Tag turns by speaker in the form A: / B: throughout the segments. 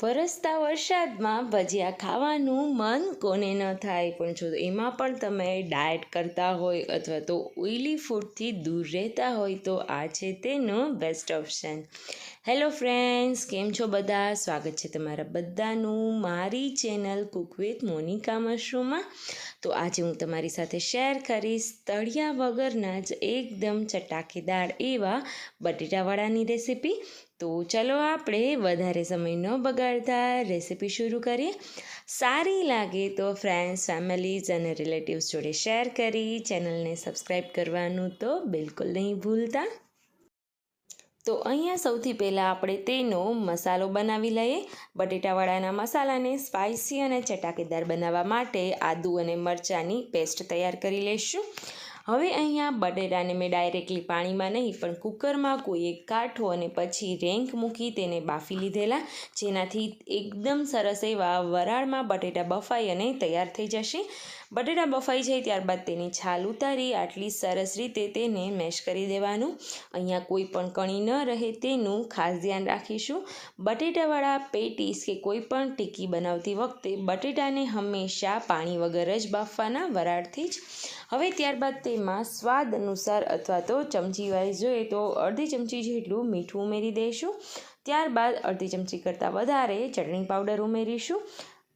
A: વરસતા વરસાદમાં ભજીયા ખાવાનું મન કોને ન થાય. પણ જો એમાં પણ તમે ડાયટ કરતા હોય અથવા તો ઓઇલી ફૂડથી દૂર રહેતા હોય તો આ છે તેનો બેસ્ટ ઓપ્શન હેલો ફ્રેન્ડ્સ, કેમ છો બધા? સ્વાગત છે તમારા બધાનું મારી ચેનલ કુક વિથ મોનિકા મશરૂમમાં. તો આજે હું તમારી સાથે શેર કરીશ તળિયા વગરના જ એકદમ ચટાકેદાર એવા બટેટાવાળાની રેસીપી. તો ચલો આપણે વધારે સમય ન બગાડતા રેસીપી શરૂ કરીએ. સારી લાગે તો ફ્રેન્ડ્સ, ફેમિલીઝ અને રિલેટિવ્સ જોડે શેર કરી ચેનલને સબસ્ક્રાઈબ કરવાનું તો બિલકુલ નહીં ભૂલતા. તો અહીંયા સૌથી પહેલાં આપણે તેનો મસાલો બનાવી લઈએ. બટેટાવાળાના મસાલાને સ્પાઇસી અને ચટાકેદાર બનાવવા માટે આદુ અને મરચાંની પેસ્ટ તૈયાર કરી લઈશું હવે અહીંયા બટેટાને મેં ડાયરેક્ટલી પાણીમાં નહીં, પણ કુકરમાં કોઈ એક કાંઠો અને પછી રેંક મૂકી તેને બાફી લીધેલા, જેનાથી એકદમ સરસ એવા વરાળમાં બટેટા બફાઈ અને તૈયાર થઈ જશે. બટેટા બફાઈ જાય ત્યારબાદ તેની છાલ ઉતારી, આટલી સરસ રીતે તેને મેશ કરી દેવાનું. અહીંયા કોઈ પણ કણી ન રહે તેનું ખાસ ધ્યાન રાખીશું. બટેટાવાળા પેટીસ કે કોઈ પણ ટીકી બનાવતી વખતે બટેટાને હંમેશા પાણી વગર જ બાફવાના વરાળથી જ. હવે ત્યારબાદ તેમાં સ્વાદ અનુસાર અથવા તો ચમચી વાઇઝ જોઈએ તો અડધી ચમચી જેટલું મીઠું ઉમેરી દઈશું. ત્યારબાદ અડધી ચમચી કરતાં વધારે ચટણી પાવડર ઉમેરીશું.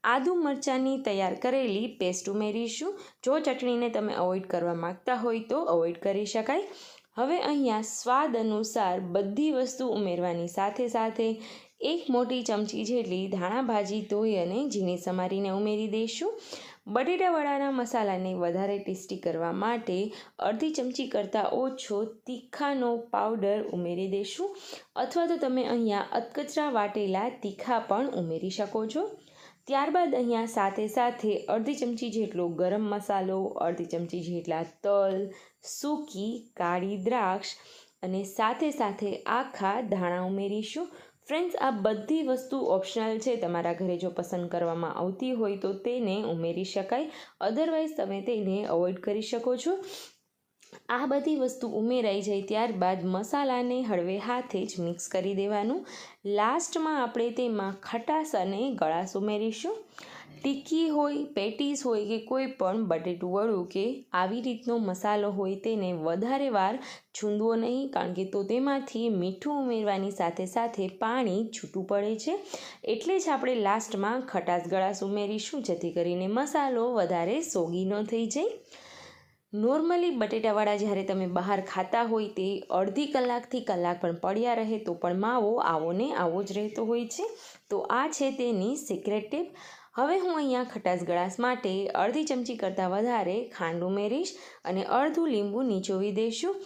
A: આદુ મરચાંની તૈયાર કરેલી પેસ્ટ ઉમેરીશું. જો ચટણીને તમે અવોઇડ કરવા માગતા હોય તો અવોઇડ કરી શકાય. હવે અહીંયા સ્વાદ અનુસાર બધી વસ્તુ ઉમેરવાની સાથે સાથે એક મોટી ચમચી જેટલી ધાણા ભાજી ધોઈ અને ઝીણી સમારીને ઉમેરી દઈશું. બટેટાવાળાના મસાલાને વધારે ટેસ્ટી કરવા માટે અડધી ચમચી કરતાં ઓછો તીખાનો પાવડર ઉમેરી દઈશું. અથવા તો તમે અહીંયા અતકચરા વાટેલા તીખા પણ ઉમેરી શકો છો. ત્યારબાદ અહીંયા સાથે સાથે અડધી ચમચી જેટલો ગરમ મસાલો, અડધી ચમચી જેટલા તલ, સૂકી કાળી દ્રાક્ષ અને સાથે સાથે આખા ધાણા ઉમેરીશું. ફ્રેન્ડ્સ, આ બધી વસ્તુ ઓપ્શનલ છે. તમારા ઘરે જો પસંદ કરવામાં આવતી હોય તો તેને ઉમેરી શકાય. અધરવાઇઝ તમે તેને અવોઇડ કરી શકો છો. આ બધી વસ્તુ ઉમેરાઈ જાય ત્યારબાદ મસાલાને હળવે હાથે જ મિક્સ કરી દેવાનું. લાસ્ટમાં આપણે તેમાં ખટાશ અને ગળાશ ઉમેરીશું. ટીક્કી હોય, પેટીસ હોય કે કોઈ પણ બટેટું વળું કે આવી રીતનો મસાલો હોય તેને વધારે વાર છૂંદવો નહીં, કારણ કે તો તેમાંથી મીઠું ઉમેરવાની સાથે સાથે પાણી છૂટું પડે છે. એટલે જ આપણે લાસ્ટમાં ખટાશ ગળાશ ઉમેરીશું, જેથી કરીને મસાલો વધારે સોગી ન થઈ જાય. નોર્મલી બટેટાવાળા જ્યારે તમે બહાર ખાતા હોય તે અડધી કલાકથી કલાક પણ પડ્યા રહે તો પણ માવો આવો ને આવો જ રહેતો હોય છે. તો આ છે તેની સિક્રેટ ટીપ હવે હું અહીંયા ખટાશ ગળાશ માટે અડધી ચમચી કરતાં વધારે ખાંડ ઉમેરીશ અને અડધું લીંબુ નીચોવી દઈશું.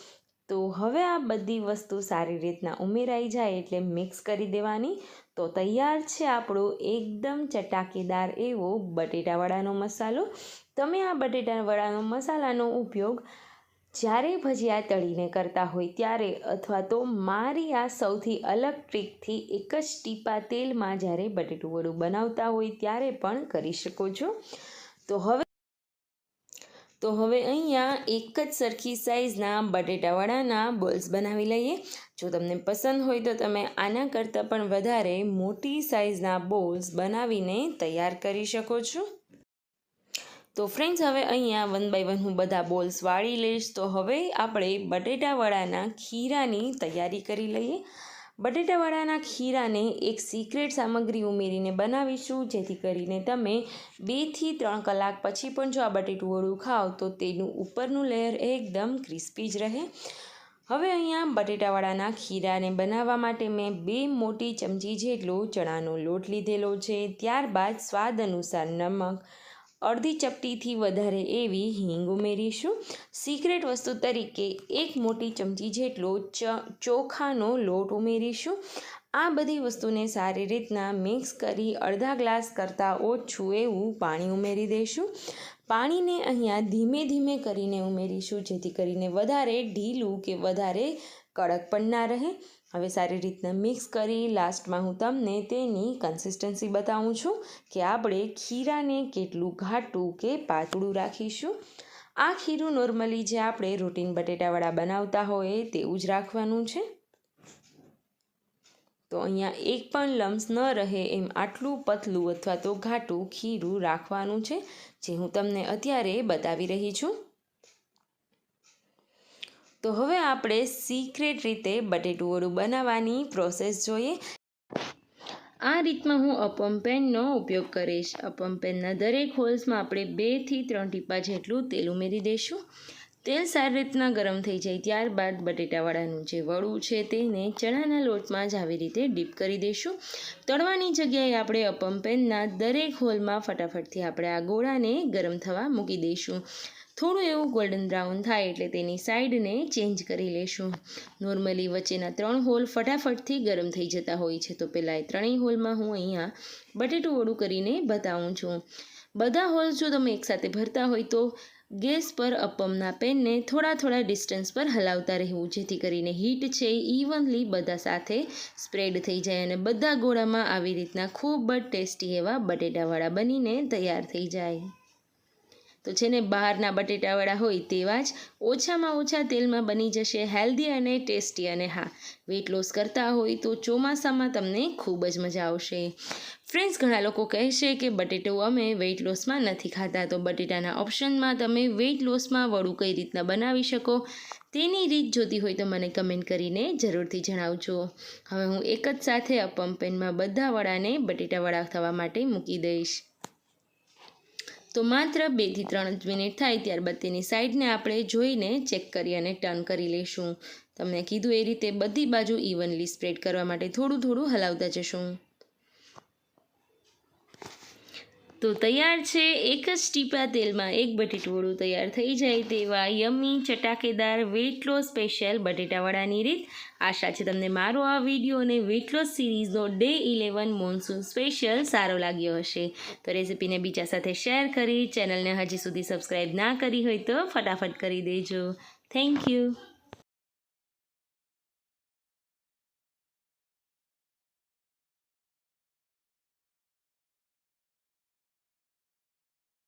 A: તો હવે આ બધી વસ્તુ સારી રીતના ઉમેરાઈ જાય એટલે મિક્સ કરી દેવાની. તો તૈયાર છે આપણો એકદમ ચટાકેદાર એવો બટેટાવાળાનો મસાલો. તમે આ બટેટાવાળાનો મસાલાનો ઉપયોગ જ્યારે ભજીયા તળીને કરતા હોય ત્યારે અથવા તો મારી આ સૌથી અલગ ટ્રીકથી એક જ ટીપા તેલમાં જ્યારે બટેટું વડું બનાવતા હોય ત્યારે પણ કરી શકો છો. તો હવે તો હવે અહીંયા એક જ સરખી સાઇઝના બટેટાવાળાના બોલ્સ બનાવી લઈએ. જો તમને પસંદ હોય તો તમે આના કરતાં પણ વધારે મોટી સાઇઝના બોલ્સ બનાવીને તૈયાર કરી શકો છો. તો ફ્રેન્ડ્સ હવે અહીંયા વન બાય વન હું બધા બોલ્સ વાળી લઈશ. તો હવે આપણે બટેટાવાળાના ખીરાની તૈયારી કરી લઈએ. બટેટાવાળાના ખીરાને એક સિક્રેટ સામગ્રી ઉમેરીને બનાવીશું, જેથી કરીને તમે બેથી ત્રણ કલાક પછી પણ જો આ બટેટુવડું ખાઓ, તો તેનું ઉપરનું લેયર એકદમ ક્રિસ્પી જ રહે. હવે અહીંયા બટેટાવાળાના ખીરાને બનાવવા માટે મેં બે મોટી ચમચી જેટલો ચણાનો લોટ લીધેલો છે. ત્યારબાદ સ્વાદ અનુસાર નમક અડધી ચપટીથી વધારે એવી હિંગ ઉમેરીશું. સિક્રેટ વસ્તુ તરીકે એક મોટી ચમચી જેટલો ચોખાનો લોટ ઉમેરીશું. આ બધી વસ્તુને સારી રીતના મિક્સ કરી અડધા ગ્લાસ કરતાં ઓછું એવું પાણી ઉમેરી દઈશું. પાણીને અહીંયા ધીમે ધીમે કરીને ઉમેરીશું જેથી કરીને વધારે ઢીલું કે વધારે કડક પણ ના રહે. હવે સારી રીતના મિક્સ કરી લાસ્ટમાં હું તમને તેની કન્સિસ્ટન્સી બતાવું છું કે આપણે ખીરાને કેટલું ઘાટું કે પાતળું રાખીશું. આ ખીરું નોર્મલી જે આપણે રોટીન બટેટાવાળા બનાવતા હોય તેવું જ રાખવાનું છે. તો અહીંયા એક પણ લમ્સ ન રહે એમ આટલું પતલું અથવા તો ઘાટું ખીરું રાખવાનું છે, જે હું તમને અત્યારે બતાવી રહી છું. તો હવે આપણે સિક્રેટ રીતે બટેટુવડું બનાવવાની પ્રોસેસ જોઈએ. આ રીતમાં હું અપમ પેનનો ઉપયોગ કરીશ. અપમ પેનના દરેક હોલ્સમાં આપણે બેથી ત્રણ ટીપા જેટલું તેલ ઉમેરી દઈશું. તેલ સારી રીતના ગરમ થઈ જાય ત્યારબાદ બટેટાવાળાનું જે વડું છે તેને ચણાના લોટમાં જ આવી રીતે ડીપ કરી દઈશું. તળવાની જગ્યાએ આપણે અપમ પેનના દરેક હોલમાં ફટાફટથી આપણે આ ગોળાને ગરમ થવા મૂકી દઈશું. થોડું એવું ગોલ્ડન બ્રાઉન થાય એટલે તેની સાઈડને ચેન્જ કરી લેશું. નોર્મલી વચ્ચેના ત્રણ હોલ ફટાફટથી ગરમ થઈ જતા હોય છે, તો પહેલાં એ ત્રણેય હોલમાં હું અહીંયા બટેટું વડું કરીને બતાવું છું. બધા હોલ જો તમે એકસાથે ભરતા હોય તો ગેસ પર અપમના પેનને થોડા થોડા ડિસ્ટન્સ પર હલાવતા રહેવું, જેથી કરીને હીટ છે ઇવનલી બધા સાથે સ્પ્રેડ થઈ જાય અને બધા ગોળામાં આવી રીતના ખૂબ જ ટેસ્ટી એવા બટેટાવાળા બનીને તૈયાર થઈ જાય. તો જેને બહારના બટેટાવાળા હોય તેવા જ ઓછામાં ઓછા તેલમાં બની જશે હેલ્ધી અને ટેસ્ટી અને હા વેઇટ લોસ કરતા હોય તો ચોમાસામાં તમને ખૂબ જ મજા આવશે. ફ્રેન્ડ્સ, ઘણા લોકો કહેશે કે બટેટો અમે વેઇટ લોસમાં નથી ખાતા, તો બટેટાના ઓપ્શનમાં તમે વેઇટ લોસમાં વડું કઈ રીતના બનાવી શકો તેની રીત જોતી હોય તો મને કમેન્ટ કરીને જરૂરથી જણાવજો. હવે હું એક જ સાથે અપમ પેનમાં બધા વડાને બટેટાવડા થવા માટે મૂકી દઈશ. તો માત્ર બેથી ત્રણ મિનિટ થાય ત્યારબાદ તેની સાઈડને આપણે જોઈને ચેક કરી અને ટર્ન કરી લઈશું. તમને કીધું એ રીતે બધી બાજુ ઇવનલી સ્પ્રેડ કરવા માટે થોડું થોડું હલાવતા જશું. તો તૈયાર છે એક જ ટીપા તેલમાં એક બટેટવડું તૈયાર થઈ જાય તેવા યમી ચટાકેદાર વેટ લોસ સ્પેશિયલ બટેટાવડાની રીત. આશા છે તમને મારો આ વીડિયો અને વેટ લોસ સિરીઝનો ડે ઇલેવન મોન્સૂન સ્પેશિયલ સારો લાગ્યો હશે. તો રેસિપીને બીજા સાથે શેર કરી ચેનલને હજી સુધી સબસ્ક્રાઈબ ના કરી હોય તો ફટાફટ કરી દેજો. Thank you